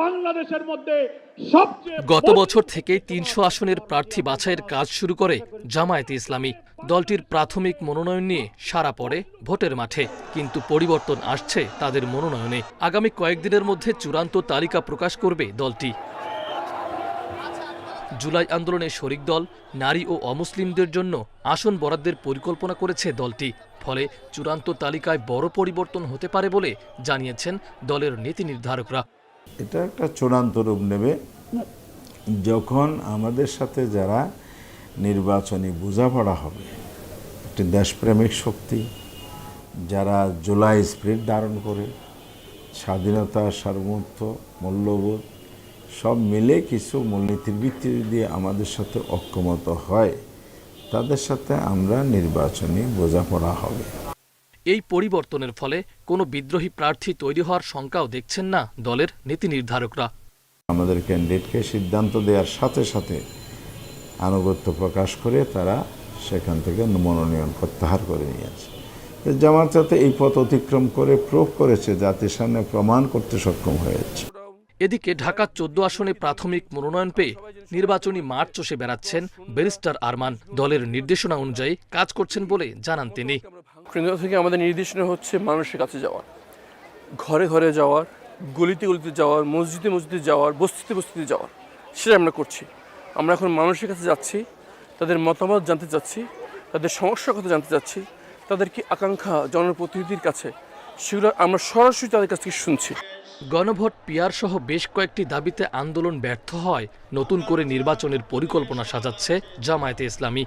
বাংলাদেশের মধ্যে সবচেয়ে গত বছর থেকে তিনশো আসনের প্রার্থী বাছাইয়ের কাজ শুরু করে জামায়াতে ইসলামী। দলটির প্রাথমিক মনোনয়ন নিয়ে সারা পড়ে ভোটের মাঠে কিন্তু পরিবর্তন আসছে তাদের মনোনয়নে। আগামী কয়েকদিনের মধ্যে চূড়ান্ত তালিকা প্রকাশ করবে দলটি। জুলাই আন্দোলনে শরিক দল নারী ও অমুসলিমদের জন্য আসন বরাদ্দের পরিকল্পনা করেছে দলটি। ফলে চূড়ান্ত তালিকায় বড় পরিবর্তন হতে পারে বলে জানিয়েছেন দলের নীতি নির্ধারকরা। এটা একটা চূড়ান্ত রূপ নেবে। যখন আমাদের সাথে যারা নির্বাচনী বোঝাপড়া হবে, একটি দেশপ্রেমিক শক্তি, যারা জুলাই স্পিরিট ধারণ করে, স্বাধীনতা, সার্বভৌমত্ব, মূল্যবোধ, সব মিলে কিছু মূলনীতির ভিত্তি দিয়ে আমাদের সাথে অক্ষমত হয়, তাদের সাথে আমরা নির্বাচনী বোঝাপড়া হবে। এই পরিবর্তনের ফলে কোনো বিদ্রোহী প্রার্থী তৈরি হওয়ার শঙ্কাও দেখছেন না দলের নীতি নির্ধারকরা। আমাদের ক্যান্ডিডেটকে সিদ্ধান্ত দেওয়ার সাথে সাথে আনুগত্য প্রকাশ করে তারা সেখান থেকে মনোনয়ন প্রত্যাহার করে নিয়েছে জামাত যাতে এই পথ অতিক্রম করে প্রুভ করেছে জাতির সামনে প্রমাণ করতে সক্ষম হয়েছে। এদিকে ঢাকার চোদ্দ আসনে প্রাথমিক মনোনয়ন পেয়ে নির্বাচনী মাঠ চষে বেড়াচ্ছেন ব্যারিস্টার আরমান। দলের নির্দেশনা অনুযায়ী কাজ করছেন বলে জানান তিনি। কেন্দ্র থেকে আমাদের নির্দেশনা হচ্ছে মানুষের কাছে যাওয়ার। ঘরে ঘরে যাওয়ার, গলিতে গলিতে যাওয়ার, মসজিদে মসজিদে যাওয়ার, বস্তিতে বস্তিতে যাওয়ার সেটা আমরা করছি। আমরা এখন মানুষের কাছে যাচ্ছি, তাদের মতামত জানতে চাচ্ছি, তাদের সমস্যার কথা জানতে চাচ্ছি তাদের কি আকাঙ্ক্ষা জনপ্রতিনিধির কাছে, সেগুলো আমরা সরাসরি তাদের কাছ থেকে শুনছি। গণভোট পিয়ার সহ বেশ কয়েকটি দাবিতে আন্দোলন ব্যর্থ হয়, নতুন করে নির্বাচনের পরিকল্পনা সাজাচ্ছে জামায়াতে ইসলামী।